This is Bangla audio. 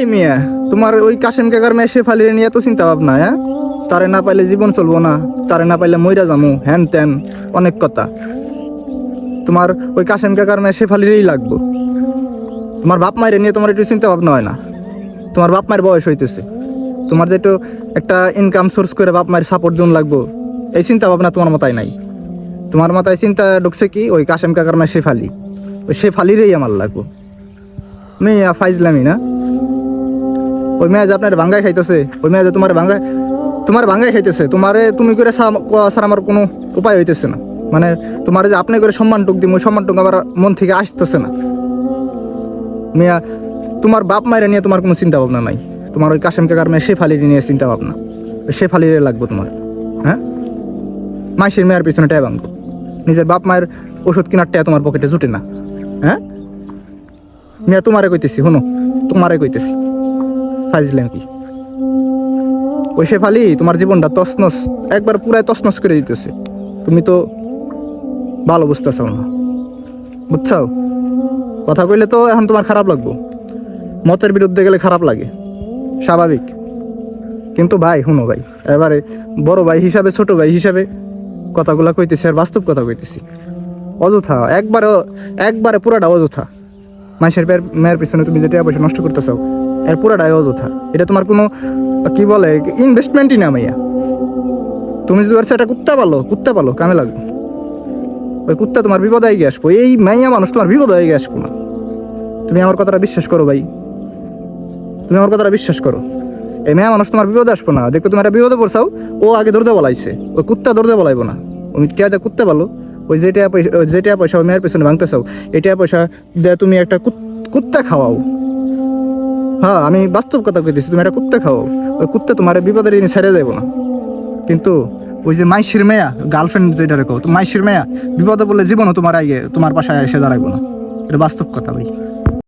এই মিয়া, তোমার ওই কাশেম কাকার মেয়ে শেফালির নিয়ে এত চিন্তা ভাবনা হ্যাঁ? তারে না পাইলে জীবন চলবো না, তারে না পাইলে মইরা যামু হ্যান ত্যান অনেক কথা। তোমার ওই কাশেম কাকার মেয়ে শেফালিরই লাগবো। তোমার বাপ মায়ের নিয়ে তোমার একটু চিন্তা ভাবনা হয় না। তোমার বাপ মায়ের বয়স হইতেছে। তোমার যে একটু একটা ইনকাম সোর্স করে বাপ মায়ের সাপোর্ট দিন লাগবো, এই চিন্তা ভাবনা তোমার মাথায় নাই। তোমার মাথায় চিন্তা ঢুকছে কি, ওই কাশেম কাকার মেয়ে শেফালি। ওই শেফালিরই আমার লাগবো। মেয়া, ফাইজলামি না? ওই মেয়ে যে আপনার বাঙ্গাই খাইতেছে, ওই মেয়ে যে তোমার বাঙ্গাই তোমার বাঙ্গাই খাইতেছে, তোমারে তুমি করে সা- কোয়া আমার কোনো উপায় হইতেছে না। মানে তোমার যে আপনি করে সম্মানটুক দিম, ওই সম্মানটুক আমার মন থেকে আসতেছে না। মিয়া, তোমার বাপ মায়ের নিয়ে তোমার কোনো চিন্তা ভাবনা নাই। তোমার ওই কাশেম কাকার মেয়ে শেফালির নিয়ে চিন্তা ভাবনা শেফালিরে লাগবো তোমার হ্যাঁ? মাসির মেয়ের পিছনে ট্যাব আনব। নিজের বাপ মায়ের ওষুধ কেনার ট্যা তোমার পকেটে জুটে না হ্যাঁ? মিয়া, তোমারে কইতেছি, শুনো, তোমারে কইতেছি। ফাইজলেন কি? ওই শেফালি তোমার জীবনটা তসনস একবার পুরাই তসনস করে দিতেছে। তুমি তো ভালো বুঝতেছাও না। বুঝছ কথা কইলে তো এখন তোমার খারাপ লাগবো। মতের বিরুদ্ধে গেলে খারাপ লাগে। স্বাভাবিক। কিন্তু ভাই, শুনো ভাই, এবারে বড় ভাই হিসাবে, ছোট ভাই হিসাবে কথাগুলা কইতেছি আর বাস্তব কথা কইতেছি। অযথা একবারে একবারে পুরাটা অযথা। পেয়ের, মেয়ের পিছনে তুমি যে টাকা পয়সা নষ্ট করতেছো এর পুরাটাই অযথা এটা তোমার কোনো, কি বলে ইনভেস্টমেন্টই না মাইয়া। তুমি যদি সেটা কুত্তা পালো কুত্তা পালো, কামে লাগবে। ওই কুত্তা তোমার বিপদ হয়ে গিয়ে আসব। এই মাইয়া মানুষ তোমার বিপদ হয়ে গিয়ে আসব না। তুমি আমার কথাটা বিশ্বাস করো ভাই। তুমি আমার কথাটা বিশ্বাস করো। এই মেয়া মানুষ তোমার বিপদে আসব না। দেখো তুমি একটা বিপদে পড়ছাও, ও আগে ধরতে বলাইছে। ওই কুত্তা ধরতে বলাইবো না। তুমি কে দে কুত্তে পালো, ওই যেটা পয়সা, ওই যেটা পয়সা ওই মেয়ের পেছনে ভাঙতে চাও এটা পয়সা দিয়ে তুমি একটা কুত- কুত্তা খাওয়াও। হ্যাঁ আমি বাস্তব কথা কইতেছি, তুমি একটা কুত্তা খাও। ওই কুত্তা তোমার বিপদের জিনিস ছেড়ে দেবো না। কিন্তু ওই যে মাইশির মেয়া গার্লফ্রেন্ড যেটা রেখো তো মাইশির মেয়া বিপদে বলে জীবনও তোমার আগে, তোমার পাশায় এসে দাঁড়াইবো না। এটা বাস্তব কথা ভাই।